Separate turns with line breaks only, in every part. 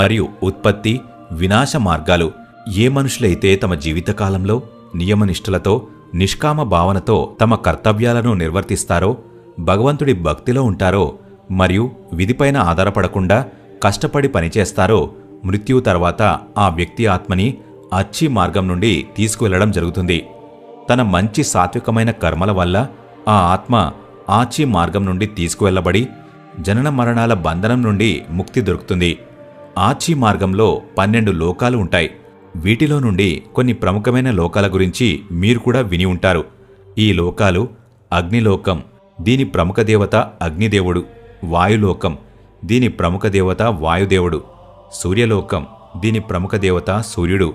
మరియు ఉత్పత్తి వినాశ మార్గాలు. ఏ మనుషులైతే తమ జీవితకాలంలో నియమనిష్టలతో నిష్కామ భావనతో తమ కర్తవ్యాలను నిర్వర్తిస్తారో భగవంతుడి భక్తిలో ఉంటారో మరియు విధిపైన ఆధారపడకుండా కష్టపడి పనిచేస్తారో మృత్యువు తర్వాత ఆ వ్యక్తి ఆత్మని అచ్చి మార్గం నుండి తీసుకువెళ్ళడం జరుగుతుంది. తన మంచి సాత్వికమైన కర్మల వల్ల ఆ ఆత్మ ఆచి మార్గం నుండి తీసుకువెళ్ళబడి జనన మరణాల బంధనం నుండి ముక్తి దొరుకుతుంది. ఆచి మార్గంలో పన్నెండు లోకాలు ఉంటాయి. వీటిలో నుండి కొన్ని ప్రముఖమైన లోకాల గురించి మీరు కూడా విని ఉంటారు. ఈ లోకాలు అగ్నిలోకం దీని ప్రముఖ దేవత అగ్నిదేవుడు వాయులోకం దీని ప్రముఖ దేవత వాయుదేవుడు సూర్యలోకం దీని ప్రముఖ దేవత సూర్యుడు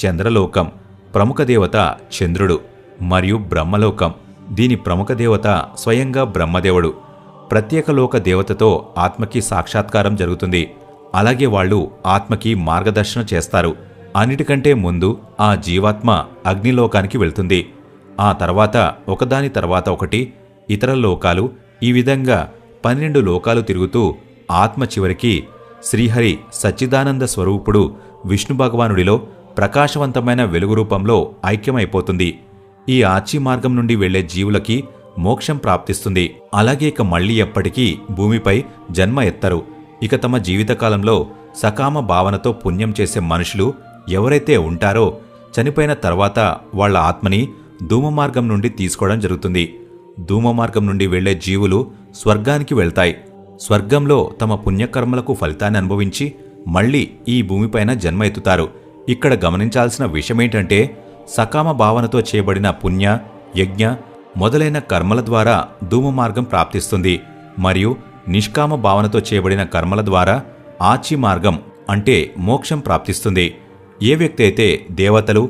చంద్రలోకం ప్రముఖ దేవత చంద్రుడు మరియు బ్రహ్మలోకం దీని ప్రముఖ దేవత స్వయంగా బ్రహ్మదేవుడు. ప్రత్యేక లోక దేవతతో ఆత్మకి సాక్షాత్కారం జరుగుతుంది. అలాగే వాళ్ళు ఆత్మకి మార్గదర్శనం చేస్తారు. అన్నిటికంటే ముందు ఆ జీవాత్మ అగ్నిలోకానికి వెళ్తుంది. ఆ తర్వాత ఒకదాని తర్వాత ఒకటి ఇతర లోకాలు ఈ విధంగా పన్నెండు లోకాలు తిరుగుతూ ఆత్మ చివరికి శ్రీహరి సచ్చిదానంద స్వరూపుడు విష్ణు భగవానుడిలో ప్రకాశవంతమైన వెలుగు రూపంలో ఐక్యమైపోతుంది. ఈ ఆచి మార్గం నుండి వెళ్ళే జీవులకి మోక్షం ప్రాప్తిస్తుంది. అలాగే ఇక మళ్ళీ ఎప్పటికీ భూమిపై జన్మ ఎత్తరు. ఇక తమ జీవితకాలంలో సకామ భావనతో పుణ్యం చేసే మనుషులు ఎవరైతే ఉంటారో చనిపోయిన తర్వాత వాళ్ళ ఆత్మని ధూమ మార్గం నుండి తీసుకోవడం జరుగుతుంది. ధూమ మార్గం నుండి వెళ్ళే జీవులు స్వర్గానికి వెళ్తాయి. స్వర్గంలో తమ పుణ్యకర్మలకు ఫలితాన్ని అనుభవించి మళ్ళీ ఈ భూమిపైన జన్మ ఎత్తుతారు ఇక్కడ గమనించాల్సిన విషయమేంటంటే సకామ భావనతో చేయబడిన పుణ్య యజ్ఞ మొదలైన కర్మల ద్వారా ధూమ మార్గం ప్రాప్తిస్తుంది. మరియు నిష్కామ భావనతో చేయబడిన కర్మల ద్వారా ఆచి మార్గం అంటే మోక్షం ప్రాప్తిస్తుంది. ఏ వ్యక్తి అయితే దేవతలు